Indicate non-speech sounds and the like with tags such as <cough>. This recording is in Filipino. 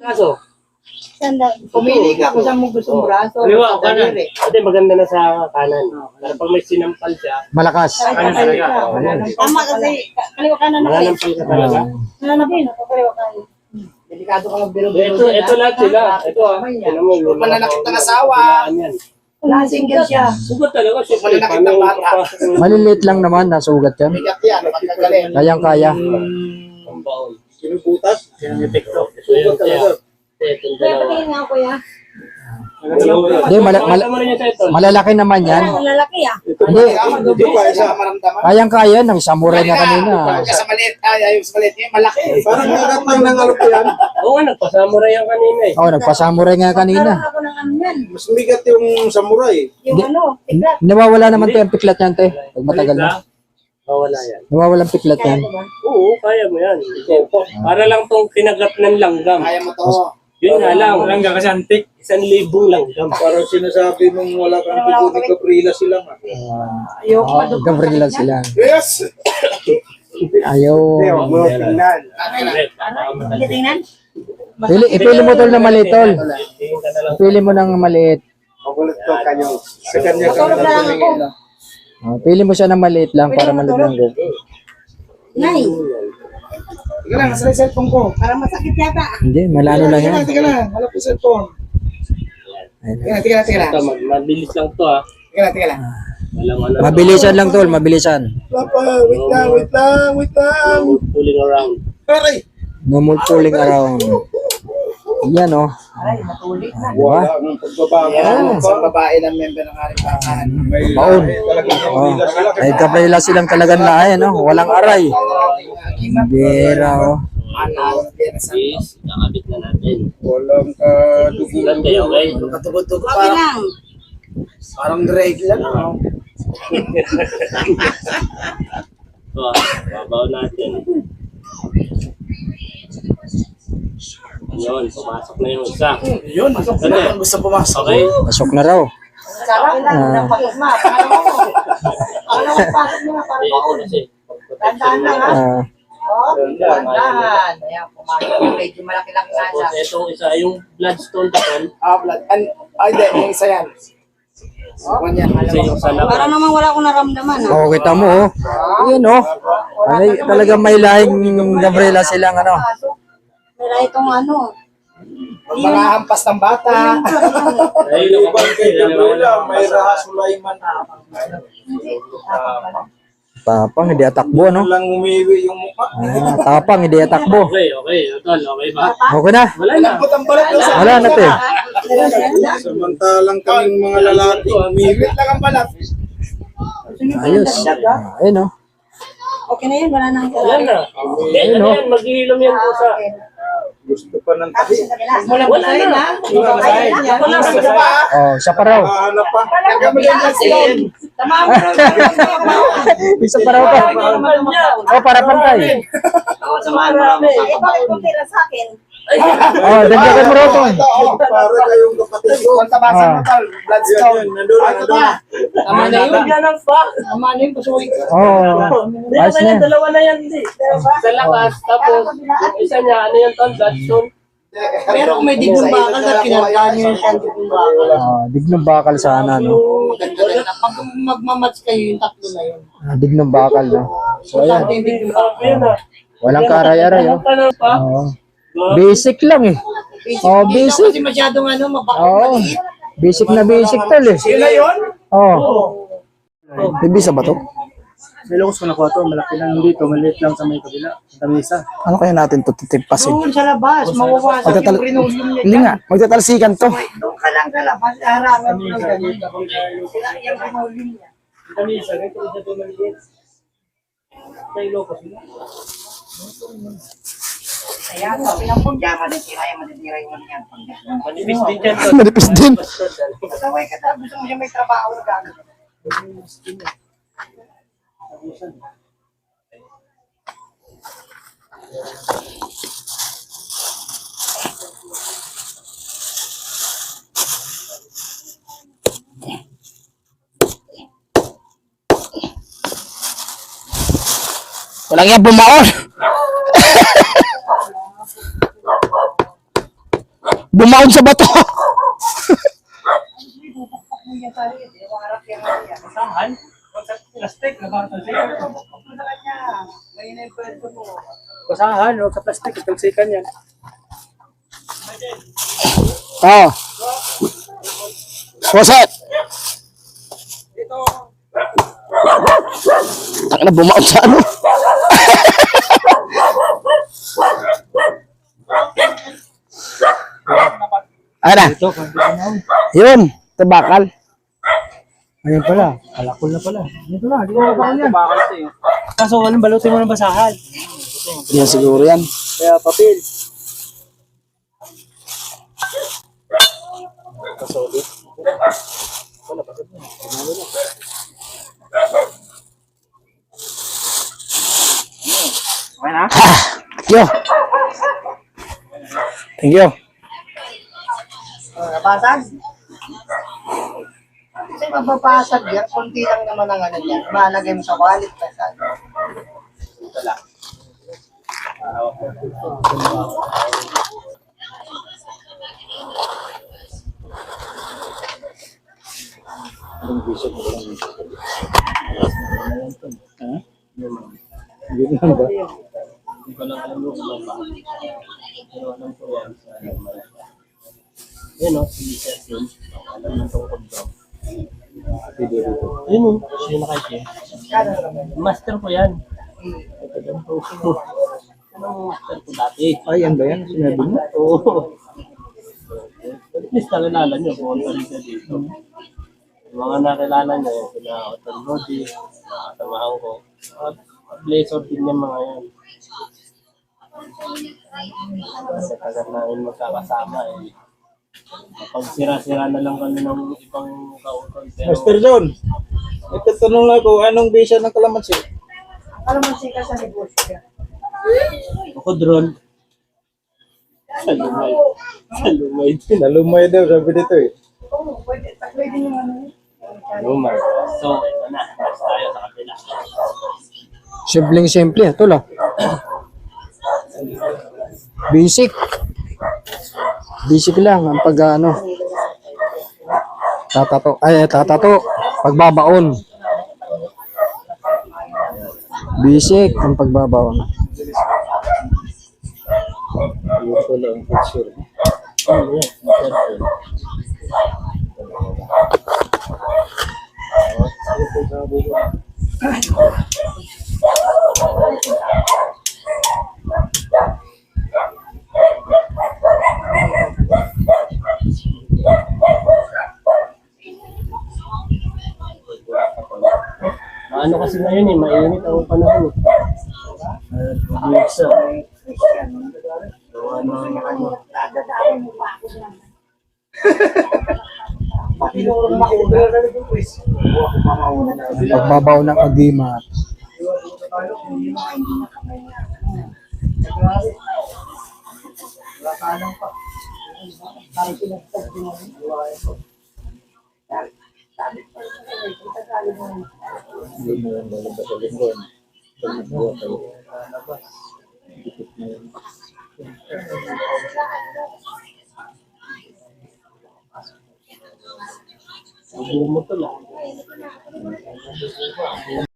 Kaso, Sandal. Pumili ka kung saan mo gusto mo braso. kaliwa o kanan. daliri. Ate, maganda na sa kanan. Para pag may sinampal siya, Malakas. kanan talaga. Tama kasi, kaliwa kanan ako eh. Mananampal ka talaga. Nananapin ako, kaliwa kanan. Delikado ka magbiro-biro. Ito, ito lahat sila. Ito ah. Ito mo. yung mga Mananakit ng asawa. kabilaan yan. Wala, single siya. Sugat talaga. Siyempre, Mananakit paano ng bata. Maliliit lang naman, nasugat yan. Bigat yan, pagkagaling. Kayang-kaya. pambaon? Sinubutas? Yung epekto. So, yun siya. Itong Kaya dalawa. patingin nga kuya. Hindi, mala- mala- yan ito. Malalaki naman yan. Ang lalaki ah. Hindi, Hindi pa isa maramdaman. kayang-kaya. Nang samurai na kanina. Pagka sa maliit, ay, ay, sa maliit, eh, malaki. Parang nagat lang ng po yan. Oo nga, nagpasamuray yan kanina eh. Oo, nagpasamurai nga kanina. Parang ako ng ano yan. Mas bigat yung samurai. Yung ano, tigla. Nawawala naman to yung piklat yan, te. Pag matagal na. Mawala yan. Nawawala ang piklat yan. Oo, kaya mo yan. Para lang tong kinagat ng langgam. Kaya mo to. Yun nga lang. Langgam kasi antik. Isang libong langgam. Parang sinasabi mong wala kang dugo ni Gabriela sila nga. Ayoko Oh, madugtong. Gabriela sila. Yes! Ayaw. mo tingnan. Hindi tingnan. Pili, ipili mo tol na maliit, tol. Tingin ka na lang. Pili mo ng maliit. Magulat to kanyo. Sa kanya ka tumingin na. Oh, pili mo siya ng maliit lang para malaglanggo. Nay, Tika lang, nasa yung cellphone ko. parang masakit yata. Hindi, malano lang yan. tika lang. Halap yung cellphone. Tika lang, tika lang, tika lang. Ito, mabilis lang to ah. Tika lang, tika lang. Mabilisan lang, tol. Mabilisan. Wala pa, wait lang, wait lang, wait lang. no Pulling around. Aray! No more pulling around. Yan, oh. Diba? Wala ng pagbabago. Yan, isang babae ng member ng aring pangalan. May Baon. talagang Oh. Gabriela sila. Ay, Gabriela silang talagang lahi, no? Walang aray. Bira, oh. Ano, yan sa Is, kakabit na natin. Walang kayo, okay? Okay parang, lang. parang drag lang. Ito ah, <laughs> babaw natin. Yun, pumasok na yung isa. Yun, ano, gusto pumasok. Okay? Pasok na raw. Sarap lang. Ah. Unang pasok na. Pangalawa mo. Pangalawa pasok mo na. Eh, baon. kasi. Tandaan lang ha. Ah, Oh, Tandaan. Ayan, pumasok. Medyo malaki-laki nga siya. Itong isa, yung bloodstone takon. Ah, blood. Ay, hindi, yung isa yan. Sa Para naman wala akong naramdaman ah. oh, kita mo, oh. Yan, oh. Ay, talagang may lahing Gabriela silang, ano. Pero itong ano, Mga hampas ng bata. Ay, Iban kay Gabriela, may Raha Sulaiman. Tapang, hindi atakbo, no? Lang umiwi yung mukha. Ah, tapang, hindi atakbo. Okay, okay. Tol, okay ba? Okay na. Wala na. Wala na, te. Samantalang kaming mga lalaki umiwi. Lang ang balat. Ayos. Ah, Ayun, oh. okay na yun, wala nang Wala na. Ano yan, maghihilom yan po sa... Gusto pa ng tahi. Wala Wala na. Wala na. na. Gusto pa? Oh, siya pa raw. Hahanap pa. Nagkamalian Tama mo. <laughs> Isa pa raw pa. Oh, para pantay. Kami. Eh, bakit kung tira sa akin? Oh, dagdagan mo raw to. Para kayong kapatid ko. Kung tabasan mo tol, Yan, bloodstone. yan, nandun, nandun. Tama na yun. Yan ang fa. Tama na yun. Pasuhin ko. Oh, ayos na yan. Dalawa na yan, hindi. Sa lakas, tapos yung isa niya, ano yung tol, bloodstone? Pero kung may diglong bakal at kinargaan nyo yung siyang diglong bakal. Ah, dignong bakal sana, no? Na. Pag magmamatch kayo yung tatlo na yun. Ah, dignong bakal, no? So, ayan. Ah, ah. Walang karay-aray, oh. Pa? Oh. Basic lang, eh. Oh, Hindi basic. kasi masyadong ano, mabakal Oh, maliit. basic na basic tol, eh. Yun na yun? Oh. Bibisa ba to? May locos ko nakuha to, malaki lang dito, maliit lang sa may kabila, sa mesa. Ano kaya natin to titipasin? Doon sa labas, mawawasak Magtatal- yung rinolium niya. Hindi nga, magtatalsikan to. Doon ka lang sa labas, harangan mo lang ganito. Sila yung rinolium niya. Kanisa, ganito isa ito maliit. Sa Ilocos. Kaya sabi ng pugya, matitira yung mga yan. Manipis din dyan. <laughs> Manipis din. Kasaway ka na, gusto mo siya may trabaho na gagawin. Walang yan bumaon. Bumaon sa bato. Basahan, huwag sa plastic, italsikan yan. Oh. What's up? Taka na bumaon sa ano? Ano na? Yun, tabakal. Ayun pala, alakol na pala. Ito na, di ko mabakal yan. Kaso walang balutin mo ng basahan. Yan siguro yan. Kaya papel. Yo. Thank you. Nabasag? Kasi mababasag yan, konti lang naman ang ano yan. Malagay mo sa wallet na sa Hindi ko lang alam yung iba pa. Pero alam Yan o, si Sir Jun. Alam ng tungkol daw. Yun o, siya yung nakaitin. Master ko yan. Ito lang po. Anong master ko dati? Ay, yan ba yan? Sinabi mo? Oo. At least nakilala niyo, pumunta rin siya dito. Yung mga nakilala niya, yung sila Otan Lodi, nakasamahan ko. At Blazor din yung mga yan. Kasi tagal namin magkakasama eh. Kapag sira-sira na lang kami ng ibang kautol. Pero Master John, itatanong lang ko, anong bisa ng kalamansi? Ano man sika sa negosyo yan? ako drone. Sa lumay. Sa lumay din. Nalumay daw, sabi dito eh. Oo, pwede. Pwede yung ano yun. Lumay. So, ito na. Next tayo sa kapila. Simpleng simple, ito lang. Basic. Basic lang ang pag ano. Tatato. Ay, tatato. Pagbabaon. Basic ang pagbabaon. Yun pala ang picture. Ano yan? Cellphone. Ano kasi ngayon eh, mainit ang panahon eh. Bisa. Gawa ng ano. Pagbabaon ng agimat. Hindi mo lalabas sa linggon. Pag ah.